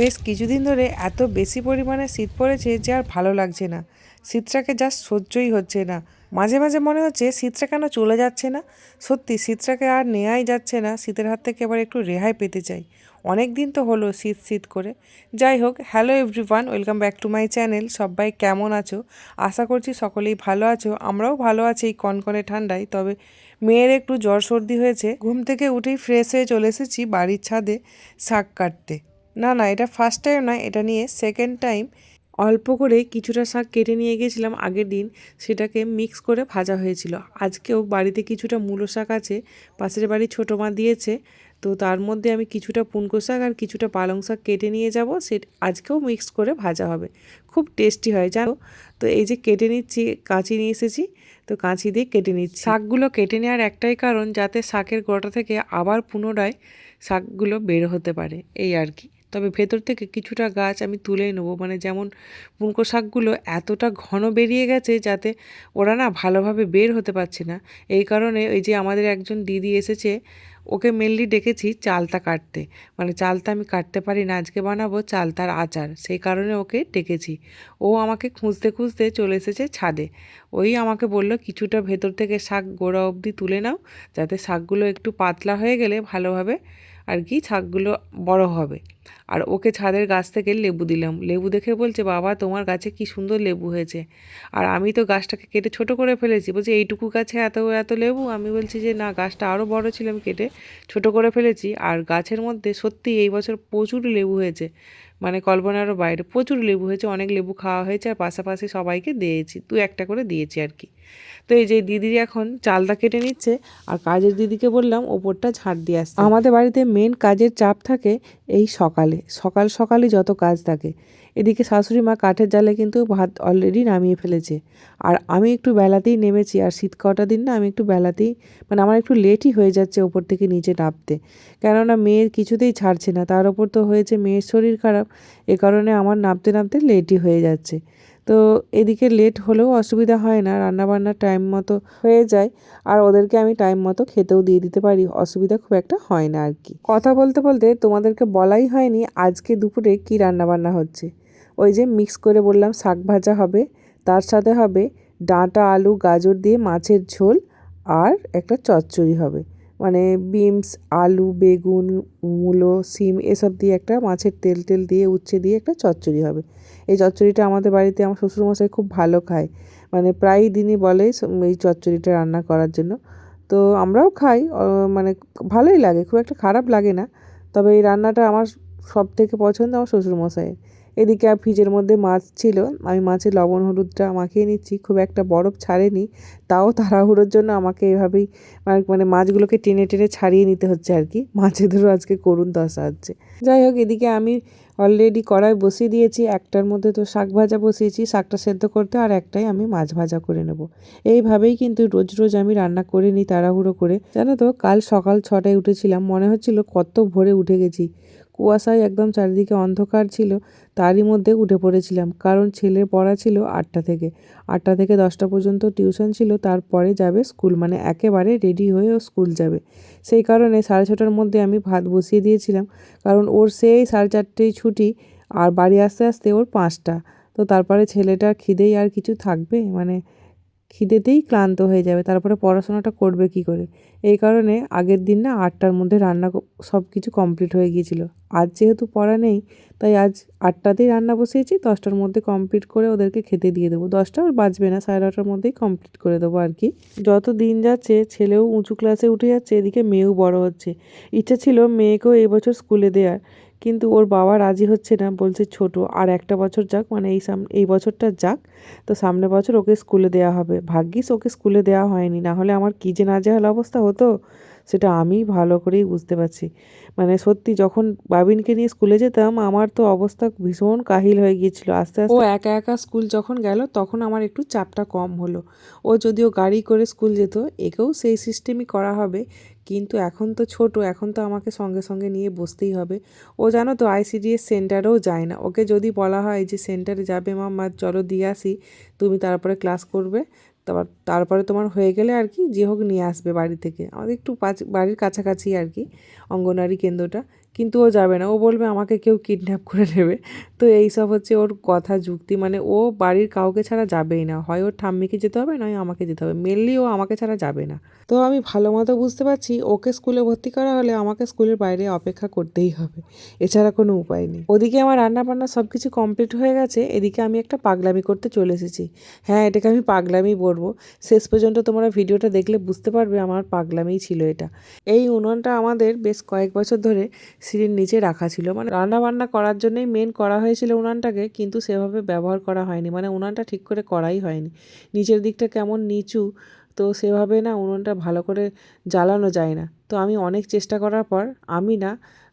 বেশ কিছুদিন ধরে এত বেশি পরিমাণে শীত পড়েছে যে আর ভালো লাগছে না। শীতটাকে জাস্ট সহ্যই হচ্ছে না। মাঝে মাঝে মনে হচ্ছে শীতটা কেন চলে যাচ্ছে না? সত্যি শীতটাকে আর নেওয়াই যাচ্ছে না। শীতের হাত থেকে এবার একটু রেহাই পেতে চাই। অনেক দিন তো হলো শীত শীত করে। যাই হোক hello everyone welcome back to my channel সবাই কেমন আছো? আশা করছি সকলেই ভালো আছো। আমরাও ভালো আছি এই কনকনে ঠান্ডায়। তবে মেয়ের একটু জ্বর সর্দি হয়েছে। ঘুম থেকে উঠেই ফ্রেশ হয়ে চলে এসেছি বাড়ির ছাদে শাক কাটতে। না না, এটা ফার্স্ট টাইম নয়, এটা নিয়ে সেকেন্ড টাইম অল্প করে কিছুটা শাক কেটে নিয়ে গেছিলাম আগের দিন, সেটাকে মিক্স করে ভাজা হয়েছিল। আজকেও বাড়িতে কিছুটা মূলো শাক আছে, পাশের বাড়ি ছোটো মা দিয়েছে, তো তার মধ্যে আমি কিছুটা পুনকো শাক আর কিছুটা পালং শাক কেটে নিয়ে যাব, সে আজকেও মিক্স করে ভাজা হবে। খুব টেস্টি হয়, জানো? তো এই যে কেটে নিচ্ছি, কাঁচি নিয়ে এসেছি, তো কাঁচি দিয়ে কেটে নিচ্ছি। শাকগুলো কেটে নেওয়ার একটাই কারণ, যাতে শাকের গোড়া থেকে আবার পুনরায় শাকগুলো বের হতে পারে, এই আর কি। তবে ভেতর থেকে কিছুটা গাছ আমি তুলে নেব। মানে যেমন পুনকো শাকগুলো এতটা ঘন বেরিয়ে গেছে যাতে ওরা না ভালোভাবে বের হতে পারছে না। এই কারণে ওই যে আমাদের একজন দিদি এসেছে, ওকে মেনলি ডেকেছি চালতা কাটতে। মানে চালতা আমি কাটতে পারি না, আজকে বানাবো চালতার আচার। সেই কারণে ওকে ডেকেছি। ও আমাকে খুঁজতে খুঁজতে চলে এসেছে ছাদে। ওই আমাকে বলল, কিছুটা ভেতর থেকে শাক গোড়া অবধি তুলে নাও, যাতে শাকগুলো একটু পাতলা হয়ে গেলে ভালোভাবে আর কি ছাগগুলো বড় হবে। আর ওকে ছাদের গাছ থেকে লেবু দিলাম। লেবু দেখে বলছে, বাবা, তোমার গাছে কি সুন্দর লেবু হয়েছে। আর আমি তো গাছটাকে কেটে ছোট করে ফেলেছি। বলছি, এইটুকু গাছে এত এত লেবু? আমি বলছি যে, না, গাছটা আরও বড় ছিলাম কেটে ছোট করে ফেলেছি। আর গাছের মধ্যে সত্যি এই বছর প্রচুর লেবু হয়েছে। মানে কল্পনারও বাইরে। প্রচুর লেবু হয়েছে, অনেক লেবু খাওয়া হয়েছে আর পাশাপাশি সবাইকে দিয়েছি, দু একটা করে দিয়েছি আর কি। তো এই যে দিদি এখন চালটা কেটে নিচ্ছে আর কাজের দিদিকে বললাম ওপরটা ঝাড় দিয়ে আসছে আমাদের বাড়িতে মেন কাজের চাপ থাকে এই সকালে, সকাল সকালে যত কাজ থাকে। এদিকে শাশুড়ি মা কাঠের জালে কিন্তু ভাত অলরেডি নামিয়ে ফেলেছে। আর আমি একটু বেলাতেই নেমেছি, আর শীত কটা দিন না আমি একটু বেলাতেই মানে আমার একটু লেটই হয়ে যাচ্ছে ওপর থেকে নিচে নামতে। কেননা মেয়ের কিছুতেই ছাড়ছে না, তার ওপর তো হয়েছে মেয়ের শরীর খারাপ, এ কারণে আমার নামতে নামতে লেটই হয়ে যাচ্ছে। তো এদিকে লেট হলেও অসুবিধা হয় না, রান্নাবান্নার টাইম মতো হয়ে যায়। আর ওদেরকে আমি টাইম মতো খেতেও দিয়ে দিতে পারি, অসুবিধা খুব একটা হয় না আর কি। কথা বলতে বলতে তোমাদেরকে বলাই হয়নি আজকে দুপুরে কি রান্নাবান্না হচ্ছে। ওই যে মিক্স করে বললাম, শাক ভাজা হবে, তার সাথে হবে ডাঁটা, আলু, গাজর দিয়ে মাছের ঝোল আর একটা চচ্চড়ি হবে। মানে বিনস, আলু, বেগুন, মূলো, সিম, এসব দিয়ে একটা মাছের তেল টেল দিয়ে উচ্ছে দিয়ে একটা চচ্চড়ি হবে। এই চচ্চড়িটা আমাদের বাড়িতে আমার শ্বশুরমশাই খুব ভালো খায়। মানে প্রায় দিনই বলে এই চচ্চড়িটা রান্না করার জন্য। তো আমরাও খাই মানে ভালোই লাগে, খুব একটা খারাপ লাগে না। তবে এই রান্নাটা আমার সব থেকে পছন্দ আমার শ্বশুরমশাইয়ের। এদিকে আর ফ্রিজের মধ্যে মাছ ছিল। আমি মাছের লবণ, হলুদটা মাখিয়ে নিচ্ছি। খুব একটা বরফ ছাড়েনি, তাও তাড়াহুড়োর জন্য আমাকে এভাবেই মানে মাছগুলোকে টেনে টেনে ছাড়িয়ে নিতে হচ্ছে আর কি। মাছেদেরও আজকে করুন দশা হচ্ছে। যাই হোক, এদিকে আমি অলরেডি কড়াই বসিয়ে দিয়েছি। একটার মধ্যে তো শাক ভাজা বসিয়েছি, শাকটা সেদ্ধ করতে আর একটাই আমি মাছ ভাজা করে নেব। এইভাবেই কিন্তু রোজ রোজ আমি রান্না করে নিই তাড়াহুড়ো করে। জানো তো, কাল সকাল ছটায় উঠেছিলাম, মনে হচ্ছিল কত ভোরে উঠে গেছি। কুয়াশায় একদম চারিদিকে অন্ধকার ছিল, তারই মধ্যে উঠে পড়েছিলাম, কারণ ছেলের পড়া ছিল আটটা থেকে। আটটা থেকে দশটা পর্যন্ত টিউশন ছিল, তারপরে যাবে স্কুল মানে একেবারে রেডি হয়ে ও স্কুল যাবে। সেই কারণে সাড়ে ছটার মধ্যে আমি ভাত বসিয়ে দিয়েছিলাম, কারণ ওর সেই সাড়ে চারটেই ছুটি, আর বাড়ি আসতে আসতে ওর পাঁচটা। তো তারপরে ছেলেটার খিদেই আর কিছু থাকবে? মানে খিদেতেই ক্লান্ত হয়ে যাবে, তারপরে পড়াশোনাটা করবে কি করে? এই কারণে আগের দিন না আটটার মধ্যে রান্না সব কিছু কমপ্লিট হয়ে গিয়েছিল। আজ যেহেতু পড়া নেই, তাই আজ আটটাতেই রান্না বসিয়েছি, দশটার মধ্যে কমপ্লিট করে ওদেরকে খেতে দিয়ে দেবো। দশটা বাজবে না, সাড়ে নটার মধ্যেই কমপ্লিট করে দেবো আর কি। যত দিন যাচ্ছে, ছেলেও উঁচু ক্লাসে উঠে যাচ্ছে, এদিকে মেয়েও বড় হচ্ছে। ইচ্ছা ছিল মেয়েকেও এবছর স্কুলে দেওয়ার। কিন্তু ওর বাবা রাজি হচ্ছে না, বলছে ছোট, আর একটা বছর যাক মানে এই সাম, এই বছরটা যাক, তো সামনে বছর ওকে স্কুলে দেওয়া হবে। ভাগ্যিস ওকে স্কুলে দেওয়া হয়নি, না হলে আমার কী যে নাজেহাল অবস্থা হতো। সেটা আমি ভালো করেই বুঝতে পারছি। মানে সত্যি যখন বাবিনকে নিয়ে স্কুলে যেতাম আমার তো অবস্থা ভীষণ কাহিল হয়ে গিয়েছিল। আস্তে আস্তে ও একা একা স্কুল যখন গেল তখন আমার একটু চাপটা কম হলো। ও যদিও গাড়ি করে স্কুল যেত একেও সেই সিস্টেমই করা হবে। কিন্তু এখন তো ছোট এখন তো আমাকে সঙ্গে সঙ্গে নিয়ে বসতেই হবে। ও জানো তো আইসিডিএস সেন্টারেও যায় না। ওকে যদি বলা হয় যে সেন্টারে যাবে মাম্মা চলো দিয়ে আসি। তুমি তারপরে ক্লাস করবে। তারপর, তারপরে তোমার হয়ে গেলে আর কি, যে হোক নিয়ে আসবে বাড়ি থেকে। আমাদের একটু বাড়ির কাছাকাছি আর কি অঙ্গনারী কেন্দ্রটা। কিন্তু ও যাবে না। ও বলবে, আমাকে কেউ কিডন্যাপ করে নেবে। তো এইসব হচ্ছে ওর কথা যুক্তি। মানে ও বাড়ির কাউকে ছাড়া যাবেই না। হয় ওর ঠাম্মিকে যেতে হবে, নয় আমাকে যেতে হবে। মেনলি ও আমাকে ছাড়া যাবে না। তো আমি ভালো মতো বুঝতে পারছি, ওকে স্কুলে ভর্তি করা হলে আমাকে স্কুলের বাইরে অপেক্ষা করতেই হবে। এছাড়া কোনো উপায় নেই। ওদিকে আমার রান্না বান্না সব কিছু কমপ্লিট হয়ে গেছে। এদিকে আমি একটা পাগলামি করতে চলে এসেছি। হ্যাঁ এটাকে আমি পাগলামি বলব। শেষ পর্যন্ত তোমরা ভিডিওটা দেখলে বুঝতে পারবে, আমার পাগলামিই ছিল এটা। এই উনুনটা আমাদের বেশ কয়েক বছর ধরে সিঁড়ির নিচে রাখা ছিল। মানে রান্না বান্না করার জন্যই মেন করা হয়েছিল উনানটাকে, কিন্তু সেভাবে ব্যবহার করা হয়নি। মানে উনানটা ঠিক করে করাই হয়নি। নিচের দিকটা কেমন নিচু, তো সেভাবে না উনুনটা ভালো করে জ্বালানো যায় না। তো আমি অনেক চেষ্টা করার পর, আমি না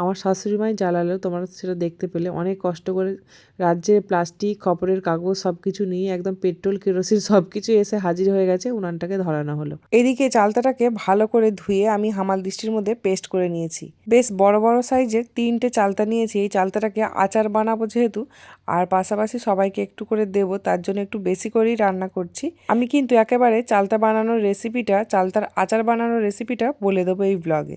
আমার শাশুড়ি মাই জ্বালালো, তোমরা সেটা দেখতে পেলে। অনেক কষ্ট করে রাজ্যে প্লাস্টিক, খবরের কাগজ সব কিছু নিয়ে একদম পেট্রোল, কেরোসিন সব কিছু এসে হাজির হয়ে গেছে, উনানটাকে ধরানো হলো। এদিকে চালতাটাকে ভালো করে ধুয়ে আমি হামাল দৃষ্টির মধ্যে পেস্ট করে নিয়েছি। বেশ বড় বড় সাইজের তিনটে চালতা নিয়েছি। এই চালতাটাকে আচার বানাবো যেহেতু, আর পাশাপাশি সবাইকে একটু করে দেবো, তার জন্য একটু বেশি করেই রান্না করছি। আমি কিন্তু একেবারে চালতা বানানোর রেসিপিটা চালতার আচার বানানোর রেসিপিটা বলে দেবো এই ব্লগে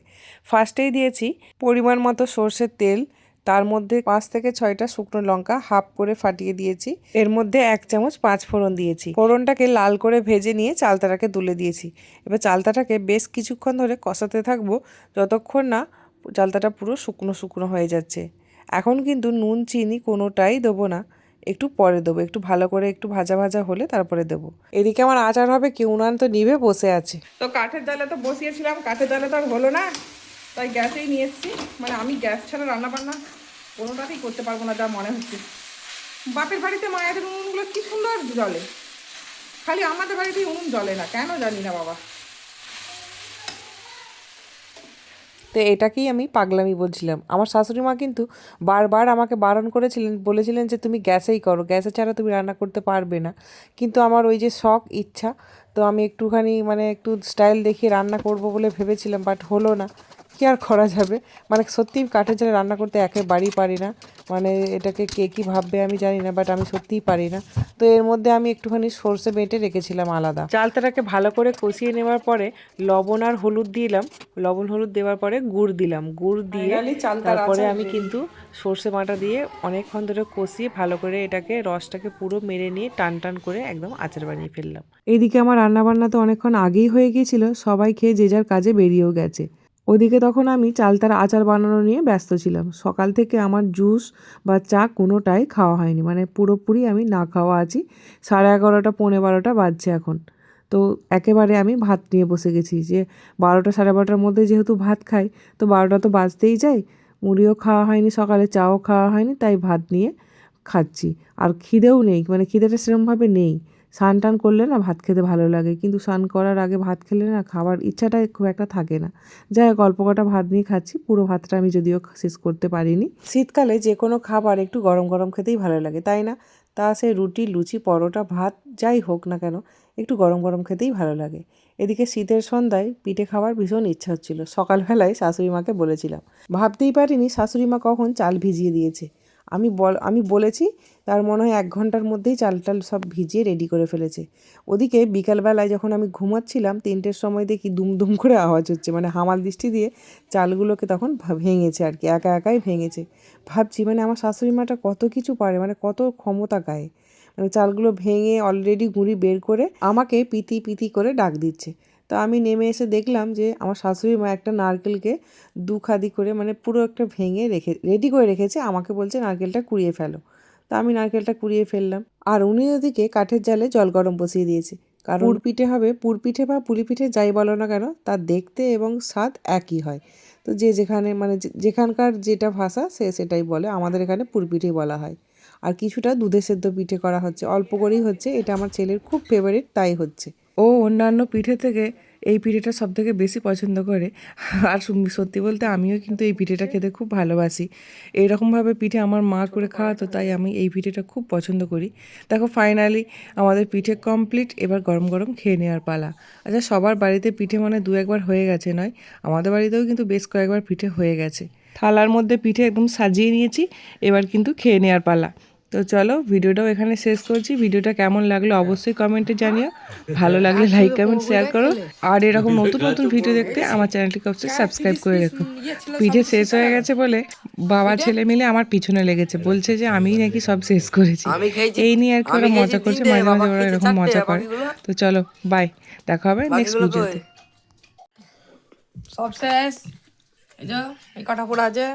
ফার্স্টেই দিয়েছি পরিমাণ মতো সর্ষের তেল, তার মধ্যে পাঁচ থেকে ছয়টা শুকনো লঙ্কা হাফ করে ফাটিয়ে দিয়েছি। এর মধ্যে এক চামচ পাঁচ ফোড়ন দিয়েছি। ফোড়নটাকে লাল করে ভেজে নিয়ে চালতাটাকে তুলে দিয়েছি। এবার চালতাটাকে বেশ কিছুক্ষণ ধরে কষাতে থাকব, যতক্ষণ না চালতাটা পুরো শুকনো শুকনো হয়ে যাচ্ছে। এখন কিন্তু নুন, চিনি কোনোটাই দেবো না। একটু পরে দেবো, একটু ভালো করে একটু ভাজা ভাজা হলে তারপরে দেবো। এদিকে আমার আচার হবে কি উনান তো নিভে বসে আছে। তো কাঠের জালে তো বসিয়েছিলাম, কাঠের জালে তো আর হলো না। তাই গ্যাসেই নিয়ে এসেছি। মানে আমি গ্যাস ছাড়া রান্না বান্না কোনোটাতেই করতে পারব না যা মনে হচ্ছে। বাপের বাড়িতে মায়েদের উনুনগুলো কি সুন্দর জলে। খালি আমাদের বাড়িতেই উনুন জ্বলে না, কেন জানি না বাবা। তো এটাকেই আমি পাগলামি বলছিলাম। আমার শাশুড়ি মা কিন্তু বারবার আমাকে বারণ করেছিলেন, বলেছিলেন যে তুমি গ্যাসেই করো, গ্যাসে ছাড়া তুমি রান্না করতে পারবে না। কিন্তু আমার ওই যে শখ, ইচ্ছা, তো আমি একটুখানি মানে একটু স্টাইল দেখিয়ে রান্না করব বলে ভেবেছিলাম, বাট হলো না। কি আর করা যাবে? মানে সত্যি কাঠের জালে রান্না করতে একেবারেই পারি না। মানে এটাকে কে কী ভাববে আমি জানি না বাট আমি সত্যিই পারি না। তো এর মধ্যে আমি একটুখানি সর্ষে বেটে রেখেছিলাম আলাদা। চালতাটাকে ভালো করে কষিয়ে নেওয়ার পরে লবণ আর হলুদ দিলাম। লবণ হলুদ দেওয়ার পরে গুড় দিলাম। গুড় দিয়ে তারপরে আমি কিন্তু সর্ষে বাটা দিয়ে অনেকক্ষণ ধরে কষিয়ে ভালো করে এটাকে রসটাকে পুরো মেরে নিয়ে টান টান করে একদম আচার বানিয়ে ফেললাম। এইদিকে আমার রান্না বান্না তো অনেকক্ষণ আগেই হয়ে গিয়েছিল। সবাই খেয়ে যে যার কাজে বেরিয়েও গেছে। ওদিকে তখন আমি চালতার আচার বানানো নিয়ে ব্যস্ত ছিলাম। সকাল থেকে আমার জুস বা চা কোনোটাই খাওয়া হয়নি। মানে পুরোপুরি আমি না খাওয়া আছি। সাড়ে এগারোটা, পৌনে বারোটা বাজছে এখন। তো একেবারে আমি ভাত নিয়ে বসে গেছি যে বারোটা, সাড়ে বারোটার মধ্যে যেহেতু ভাত খাই, তো বারোটা তো বাজতেই যায়। মুড়িও খাওয়া হয়নি সকালে, চাও খাওয়া হয়নি, তাই ভাত নিয়ে খাচ্ছি। আর খিদেও নেই মানে খিদেটা সেরকমভাবে নেই। স্নান টান করলে না ভাত খেতে ভালো লাগে। কিন্তু স্নান করার আগে ভাত খেলে না খাবার ইচ্ছাটা খুব একটা থাকে না। যাই হোক, অল্প কটা ভাত নিয়ে খাচ্ছি। পুরো ভাতটা আমি যদিও শেষ করতে পারিনি। শীতকালে যে কোনো খাবার একটু গরম গরম খেতেই ভালো লাগে, তাই না? তা সে রুটি, লুচি, পরোটা, ভাত, যাই হোক না কেন, একটু গরম গরম খেতেই ভালো লাগে। এদিকে শীতের সন্ধ্যায় পিঠে খাওয়ার ভীষণ ইচ্ছা হচ্ছিল। সকালবেলায় শাশুড়ি মাকে বলেছিলাম। ভাবতেই পারিনি শাশুড়ি মা কখন চাল ভিজিয়ে দিয়েছে। আমি বল, আমি বলেছি তার মনে হয় এক ঘণ্টার মধ্যেই চাল টাল সব ভিজিয়ে রেডি করে ফেলেছে। ওদিকে বিকালবেলায় যখন আমি ঘুমাচ্ছিলাম, তিনটের সময় দেখি দুম দুম করে আওয়াজ হচ্ছে। মানে হামাল দৃষ্টি দিয়ে চালগুলোকে তখন ভেঙেছে আর কি, একা একাই ভেঙেছে। ভাবছি মানে আমার শাশুড়ি মাটা কত কিছু পারে মানে কত ক্ষমতা গায়ে। মানে চালগুলো ভেঙে অলরেডি গুঁড়ি বের করে আমাকে পিতি পিতি করে ডাক দিচ্ছে। তো আমি নেমে এসে দেখলাম যে আমার শাশুড়ি মা একটা নারকেলকে দু খাদি করে মানে পুরো একটা ভেঙে রেখে রেডি করে রেখেছে, আমাকে বলছে, নারকেলটা কুড়িয়ে ফেলো। তা আমি নারকেলটা কুড়িয়ে ফেললাম। আর উনি ওদিকে কাঠের জালে জল গরম বসিয়ে দিয়েছে। কারণ পুরপিঠে হবে পুরপিঠে বা পুলিপিঠে যাই বলো না কেন তার দেখতে এবং স্বাদ একই হয়। তো যে যেখানে মানে যে- যেখানকার যেটা ভাষা সে সেটাই বলে আমাদের এখানে পুর পিঠেই বলা হয়। আর কিছুটা দুধে সেদ্ধ পিঠে করা হচ্ছে অল্প করেই হচ্ছে এটা আমার ছেলের খুব ফেভারিট তাই হচ্ছে। ও অন্যান্য পিঠে থেকে এই পিঠেটা সব থেকে বেশি পছন্দ করে। আর সত্যি বলতে আমিও কিন্তু এই পিঠেটা খেতে খুব ভালোবাসি। এইরকমভাবে পিঠে আমার মা করে খাওয়াতো, তাই আমি এই পিঠেটা খুব পছন্দ করি। দেখো ফাইনালি আমাদের পিঠে কমপ্লিট এবার গরম গরম খেয়ে নেওয়ার পালা। আচ্ছা সবার বাড়িতে পিঠে মানে দু একবার হয়ে গেছে নয়, আমাদের বাড়িতেও কিন্তু বেশ কয়েকবার পিঠে হয়ে গেছে। থালার মধ্যে পিঠে একদম সাজিয়ে নিয়েছি, এবার কিন্তু খেয়ে নেওয়ার পালা। তো চলো ভিডিওটাও এখানে শেষ করছি। ভিডিওটা কেমন লাগল অবশ্যই কমেন্টে জানিও। ভালো লাগলে লাইক কমেন্ট শেয়ার করো। আর এরকম নতুন নতুন ভিডিও দেখতে আমার চ্যানেলটিকে অবশ্যই সাবস্ক্রাইব করে রেখো। পিঠে শেষ হয়ে গেছে বলে বাবা ছেলে মিলে আমার পিছনে লেগেছে। বলছে যে আমি নাকি সব শেষ করেছি। এই নিয়ে আর কি ওরা মজা করছে। মাঝে মাঝে ওরা এরকম মজা করে। তো চলো বাই দেখা হবে নেক্সট ভিডিওতে সব শেষ। এই যে এই কটা পড়া আছে।